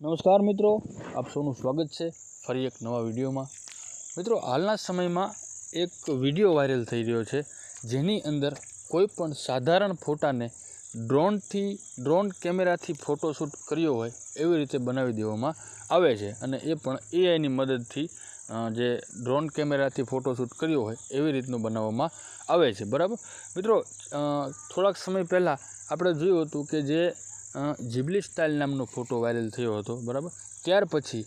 નમસ્કાર મિત્રો, આપ સૌનું સ્વાગત છે ફરી એક નવા વિડીયોમાં. મિત્રો, હાલના સમયમાં એક વીડિયો વાયરલ થઈ રહ્યો છે, જેની અંદર કોઈ પણ સાધારણ ફોટાને ડ્રોનથી, ડ્રોન કેમેરાથી ફોટોશૂટ કર્યો હોય એવી રીતે બનાવી દેવામાં આવે છે અને એ પણ એઆઈની મદદથી જે ડ્રોન કેમેરાથી ફોટોશૂટ કર્યો હોય એવી રીતનું બનાવવામાં આવે છે, બરાબર? મિત્રો થોડાક સમય પહેલાં આપણે જોયું હતું કે જે જીબલી સ્ટાઇલ નામનો ફોટો વાયરલ થયો હતો, બરાબર? ત્યાર પછી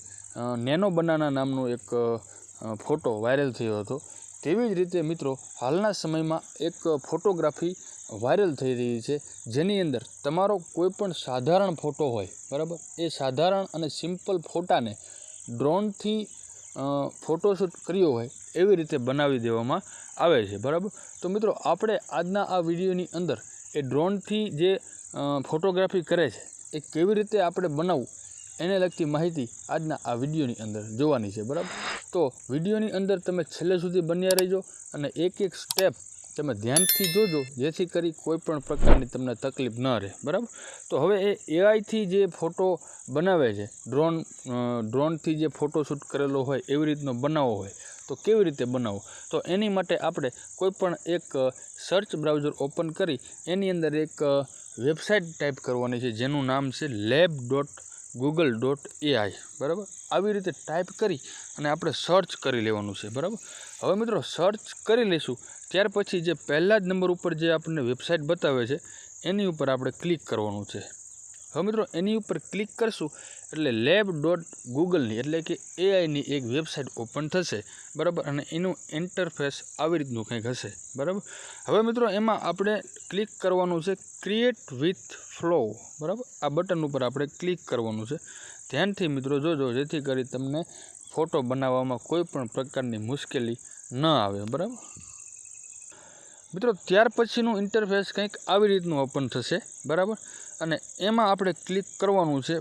નેનો બનાના નામનો એક ફોટો વાયરલ થયો હતો. તેવી જ રીતે મિત્રો, હાલના સમયમાં એક ફોટોગ્રાફી વાયરલ થઈ રહી છે, જેની અંદર તમારો કોઈ પણ સાધારણ ફોટો હોય, બરાબર? એ સાધારણ અને સિમ્પલ ફોટાને ડ્રોનથી ફોટોશૂટ કર્યો હોય, એવી રીતે બનાવી દેવામાં આવે છે, બરાબર? તો મિત્રો, આપણે આજના આ વિડીયોની અંદર એ ડ્રોનથી જે ફોટોગ્રાફી કરે છે, એ કેવી રીતે આપણે બનાવવું, એને લગતી માહિતી આજના આ વિડીયોની અંદર જોવાની છે, બરાબર? તો વિડીયોની અંદર તમે છેલ્લે સુધી બન્યા રહેજો અને એક એક સ્ટેપ તમે ધ્યાનથી જોજો, જેથી કરી કોઈ પણ પ્રકારની તમને તકલીફ ન રહે, બરાબર? તો હવે એ એઆઈથી જે ફોટો બનાવે છે ડ્રોન ડ્રોનથી જે ફોટોશૂટ કરેલો હોય, એવી રીતનો બનાવવો હોય, તો કેવી રીતે બનાવવો? તો એની માટે આપણે કોઈ પણ એક સર્ચ બ્રાઉઝર ઓપન કરી, એની અંદર એક વેબસાઇટ ટાઈપ કરવાની છે, જેનું નામ છે lab dot Google dot AI બરાબર? આવી રીતે ટાઈપ કરી અને આપણે સર્ચ કરી લેવાનું છે, બરાબર? હવે મિત્રો સર્ચ કરી લઈશું. ત્યાર પછી જે પહેલા જ નંબર ઉપર જે આપણને વેબસાઇટ બતાવે છે, એની ઉપર આપણે ક્લિક કરવાનું છે. હવે મિત્રો, એની ઉપર ક્લિક કરશું એટલે લેબ ડોટ ગૂગલની એટલે કે એઆઈની એક વેબસાઇટ ઓપન થશે, બરાબર? અને એનું ઇન્ટરફેસ આવી રીતનું કંઈક હશે, બરાબર? હવે મિત્રો, એમાં આપણે ક્લિક કરવાનું છે ક્રિએટ વિથ ફ્લો, બરાબર? આ બટન ઉપર આપણે ક્લિક કરવાનું છે. ધ્યાનથી મિત્રો જોજો, જેથી કરી તમને ફોટો બનાવવામાં કોઈ પણ પ્રકારની મુશ્કેલી ન આવે, બરાબર? મિત્રો, ત્યાર પછીનું ઇન્ટરફેસ કંઈક આવી રીતનું ઓપન થશે, બરાબર? અને એમાં આપણે ક્લિક કરવાનું છે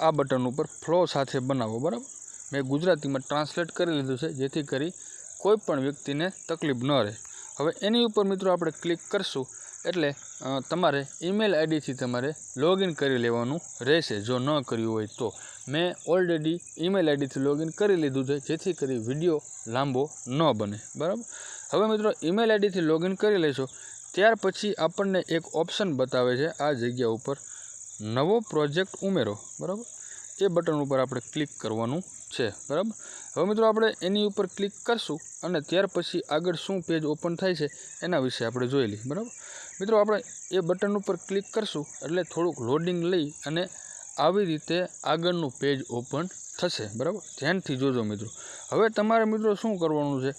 આ બટન ઉપર ફ્લો સાથે બનાવો, બરાબર? મેં ગુજરાતીમાં ટ્રાન્સલેટ કરી લીધું છે, જેથી કરી કોઈ પણ વ્યક્તિને તકલીફ ન રહે. હવે એની ઉપર મિત્રો આપણે ક્લિક કરશું એટલે તમારે ઈમેલ આઈડીથી તમારે લોગિન કરી લેવાનું રહેશે. જો ન કર્યું હોય તો. મેં ઓલરેડી ઈમેલ આઈડીથી લોગિન કરી લીધું છે, જેથી કરી વીડિયો લાંબો ન બને. બરાબર? હવે મિત્રો ઈમેલ આઈડીથી લોગિન કરી લેશો. ત્યાર પછી આપણને એક ઓપ્શન બતાવે છે, આ જગ્યા ઉપર નવો પ્રોજેક્ટ ઉમેરો. બરાબર? એ બટન ઉપર આપણે ક્લિક કરવાનું છે. બરાબર? હવે મિત્રો, આપણે એની ઉપર ક્લિક કરશું અને ત્યાર પછી આગળ શું પેજ ઓપન થાય છે, એના વિશે આપણે જોઈ લઈએ. બરાબર? મિત્રો, આપણે એ બટન ઉપર ક્લિક કરશું, એટલે થોડુંક લોડિંગ લઈ અને આવી રીતે આગળનું પેજ ઓપન થશે, બરાબર? ધ્યાનથી જોજો મિત્રો. હવે તમારે મિત્રો શું કરવાનું છે?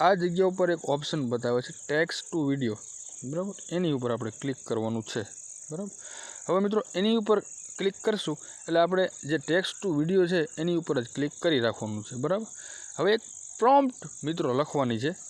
આ જગ્યા ઉપર એક ઓપ્શન બતાવે છે ટેક્સ ટુ વીડિયો બરાબર? એની ઉપર આપણે ક્લિક કરવાનું છે, બરાબર? હવે મિત્રો, એની ઉપર ક્લિક કરશું, એટલે આપણે જે ટેક્સ ટુ વીડિયો છે, એની ઉપર જ ક્લિક કરી રાખવાનું છે, બરાબર? હવે એક પ્રોમ્પ્ટ મિત્રો લખવાની છે.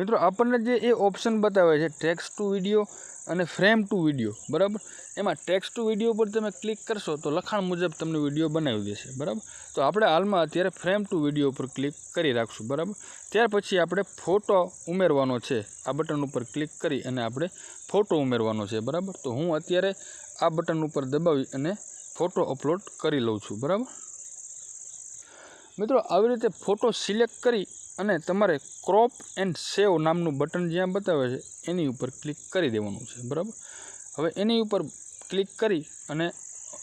મિત્રો, આપણને જે એ ઓપ્શન બતાવે છે ટેક્સ ટુ વીડિયો અને ફ્રેમ ટુ વીડિયો બરાબર? એમાં ટેક્સ ટુ વીડિયો પર તમે ક્લિક કરશો તો લખાણ મુજબ તમને વીડિયો બનાવી દેશે, બરાબર? તો આપણે હાલમાં અત્યારે ફ્રેમ ટુ વીડિયો ઉપર ક્લિક કરી રાખશું, બરાબર? ત્યાર પછી આપણે ફોટો ઉમેરવાનો છે, આ બટન ઉપર ક્લિક કરી અને આપણે ફોટો ઉમેરવાનો છે, બરાબર? તો હું અત્યારે આ બટન ઉપર દબાવી અને ફોટો અપલોડ કરી લઉં છું, બરાબર? મિત્રો, આવી રીતે ફોટો સિલેક્ટ કરી અને તમારે ક્રોપ એન્ડ સેવ નામનું બટન જ્યાં બતાવે છે, એની ઉપર ક્લિક કરી દેવાનું છે, બરાબર? હવે એની ઉપર ક્લિક કરી અને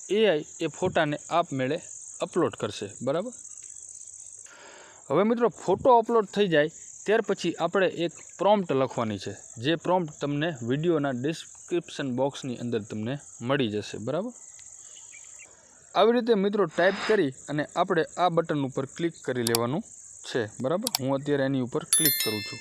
એઆઈ એ ફોટાને આપમેળે અપલોડ કરશે, બરાબર? હવે મિત્રો, ફોટો અપલોડ થઈ જાય, ત્યાર પછી આપણે એક પ્રોમ્પ્ટ લખવાની છે, જે પ્રોમ્પ્ટ તમને વિડીયોના ડિસ્ક્રિપ્શન બોક્સની અંદર તમને મળી જશે, બરાબર? આવી રીતે મિત્રો ટાઈપ કરી અને આપણે આ બટન ઉપર ક્લિક કરી લેવાનું છે. બરાબર? હું અત્યારે એની ઉપર ક્લિક કરું છું.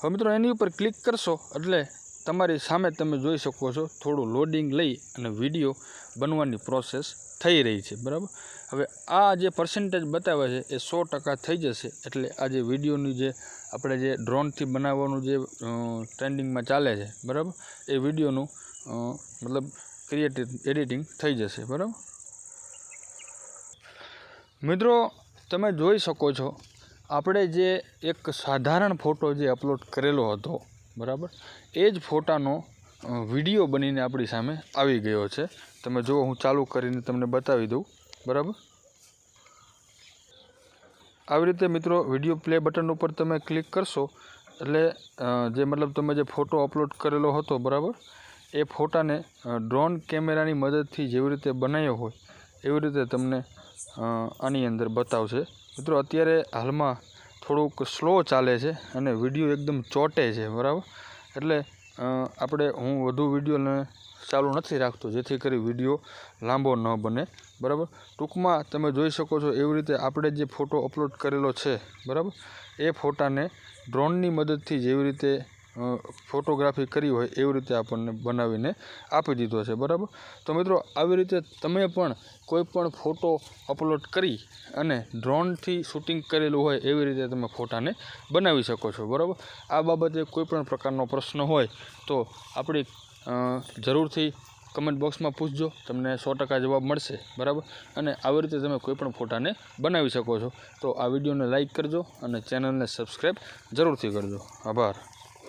હવે મિત્રો, એની ઉપર ક્લિક કરશો એટલે તમારી સામે તમે જોઈ શકો છો, થોડું લોડિંગ લઈ અને વીડિયો બનવાની પ્રોસેસ થઈ રહી છે. બરાબર? હવે આ જે પર્સન્ટેજ બતાવે છે, એ સો ટકા થઈ જશે. એટલે આ જે વિડીયોની જે આપણે જે ડ્રોનથી બનાવવાનું જે ટ્રેન્ડિંગમાં ચાલે છે, બરાબર? એ વિડીયોનું મતલબ ક્રિએટિવ એડિટિંગ થઈ જશે. બરાબર? મિત્રો તમે જોઈ શકો છો, આપણે જે એક સાધારણ ફોટો જે અપલોડ કરેલો હતો, બરાબર? એ જ ફોટાનો વીડિયો બનીને આપણી સામે આવી ગયો છે. તમે જુઓ, હું ચાલુ કરીને તમને બતાવી દઉં, બરાબર? આવી રીતે મિત્રો, વીડિયો પ્લે બટન ઉપર તમે ક્લિક કરશો, એટલે જે મતલબ તમે જે ફોટો અપલોડ કરેલો હતો, બરાબર? એ ફોટાને ડ્રોન કેમેરાની મદદથી જેવી રીતે બનાવ્યો હોય, એવી રીતે તમને આની અંદર બતાવશે મિત્રો, અત્યારે હાલમાં થોડુંક સ્લો ચાલે છે અને વીડિયો એકદમ ચોટે છે, બરાબર? એટલે આપણે હું વધુ વિડીયોને ચાલુ નથી રાખતો, જેથી કરી વીડિયો લાંબો ન બને, બરાબર? ટૂંકમાં તમે જોઈ શકો છો એવી રીતે આપણે જે ફોટો અપલોડ કરેલો છે, બરાબર? એ ફોટાને ડ્રોનની મદદથી જેવી રીતે ફોટોગ્રાફી કરી હોય એવી રીતે આપણને બનાવીને આપી દીધો છે, બરાબર? તો મિત્રો, આવી રીતે તમે પણ કોઈ પણ ફોટો અપલોડ કરી અને ડ્રોનથી શૂટિંગ કરેલું હોય એવી રીતે તમે ફોટાને બનાવી શકો છો, બરાબર? આ બાબતે કોઈ પણ પ્રકારનો પ્રશ્ન હોય તો આપણી જરૂરથી કમેન્ટ બોક્સમાં પૂછજો, તમને સો ટકા જવાબ મળશે, બરાબર? અને આવી રીતે તમે કોઈપણ ફોટાને બનાવી શકો છો. તો આ વિડીયોને લાઇક કરજો અને ચેનલને સબસ્ક્રાઈબ જરૂરથી કરજો. આભાર.